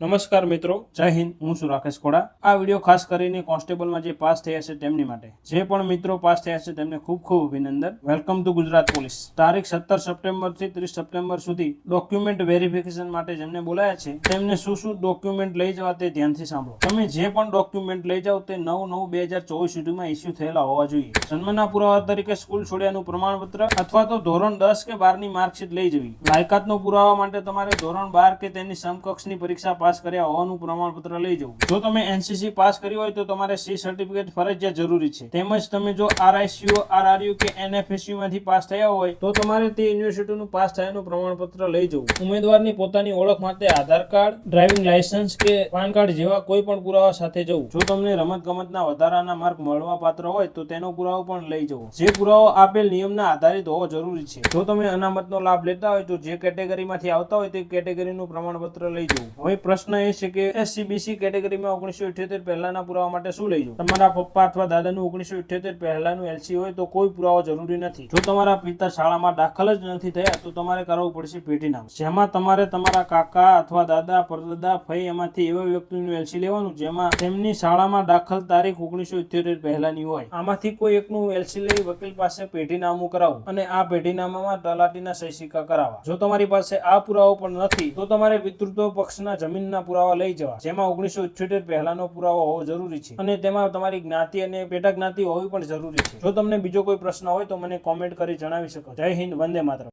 નમસ્કાર મિત્રો, જય હિન્દ, હું છું રાકેશ ખોડા. આ વીડિયો ખાસ કરીને કોન્સ્ટેબલમાં જે પાસ થયા છે તેમની માટે. જે પણ મિત્રો પાસ થયા છે તેમને ખૂબ ખૂબ અભિનંદન. Welcome to Gujarat police. તારીખ સત્તર સપ્ટેમ્બરથી ત્રીસ સપ્ટેમ્બર સુધી ડોક્યુમેન્ટ વેરિફિકેશન માટે જેમને બોલાયા છે, તેમને શું શું ડોક્યુમેન્ટ લઈ જવા તે ધ્યાનથી સાંભળો. તમે જે પણ ડોક્યુમેન્ટ લઈ જાઓ તે નવ નવ બે હજાર ચોવીસ સુધીમાં ઇસ્યુ થયેલા હોવા જોઈએ. જન્મના પુરાવા તરીકે સ્કૂલ છોડ્યાનું પ્રમાણપત્ર અથવા તો ધોરણ દસ કે બારની માર્કશીટ લઈ જવી. લાયકાતનો પુરાવા માટે તમારે ધોરણ બાર કે તેની સમકક્ષની પરીક્ષા પાસ કર્યા હોવાનું પ્રમાણપત્ર લઈ જવું. જો તમે એનસીસી પાસ કરી હોય તો તમારે સી સર્ટિફિકેટ ફરજિયાત જરૂરી છે. તેમજ તમે જો આરઆઈસીઓ આરઆરયુ કે એનએફએસયુ માંથી પાસ થયા હોય, તો તમારે તે યુનિવર્સિટીનું પાસ થયાનું પ્રમાણપત્ર લઈ જવું. ઉમેદવારની પોતાની ઓળખ માટે આધાર કાર્ડ ડ્રાઇવિંગ લાયસન્સ કે પાન કાર્ડ જેવા કોઈ પણ પુરાવા સાથે જવું. જો તમને રમત ગમતના વધારાના માર્ક મળવા પાત્ર હોય, તો તેનો પુરાવો પણ લઈ જવો. જે પુરાવો આપેલ નિયમના આધારિત હોવો જરૂરી છે. જો તમે અનામતનો લાભ લેતા હોય, તો જે કેટેગરીમાંથી આવતા હોય, તે કેટેગરીનું પ્રમાણપત્ર લઈ જવું. હવે પ્રશ્ન એ છે કે એસસીબીસી કેટેગરીમાં ઓગણીસો ઇઠ્યોતેર પહેલાના પુરાવા માટે શું લઈ જવું તમારા પપ્પા અથવા દાદાનું ઓગણીસો ઇઠ્યોતેર પહેલાનું એલસી હોય તો કોઈ પુરાવો જરૂરી નથી. જો તમારા પિતા શાળામાં દાખલ જ નથી થયા, તો તમારે કરવું પડશે પેટીનામ જેમાં તમારે તમારા કાકા અથવા દાદા, પરદાદા, ફઈ એમાંથી એવા વ્યક્તિનું એલસી લેવાનું, જેમાં તેમની શાળામાં દાખલ તારીખ ઓગણીસો ઇઠ્યોતેર પહેલાની હોય. આમાંથી કોઈ એકનું એલસી લઈ વકીલ પાસે પેઢીનામું કરાવવું અને આ પેઢીનામામાં તલાટીના સહી સિક્કા કરાવવા. જો તમારી પાસે આ પુરાવો પણ નથી, તો તમારે પિતૃત્વ પક્ષના જમીનના પુરાવા લઈ જવા. જેમાં ઓગણીસો ઇઠ્યોતેર પહેલાનો પુરાવો હોવો જરૂરી છે. અને તેમાં તમારી જ્ઞાતિ અને પેટા જ્ઞાતિ હોવી પણ જરૂરી છે. જો તમને બીજો કોઈ પ્રશ્ન હોય તો મને કોમેન્ટ કરી જણાવી શકો. જય હિન્દ, વંદે માતરમ.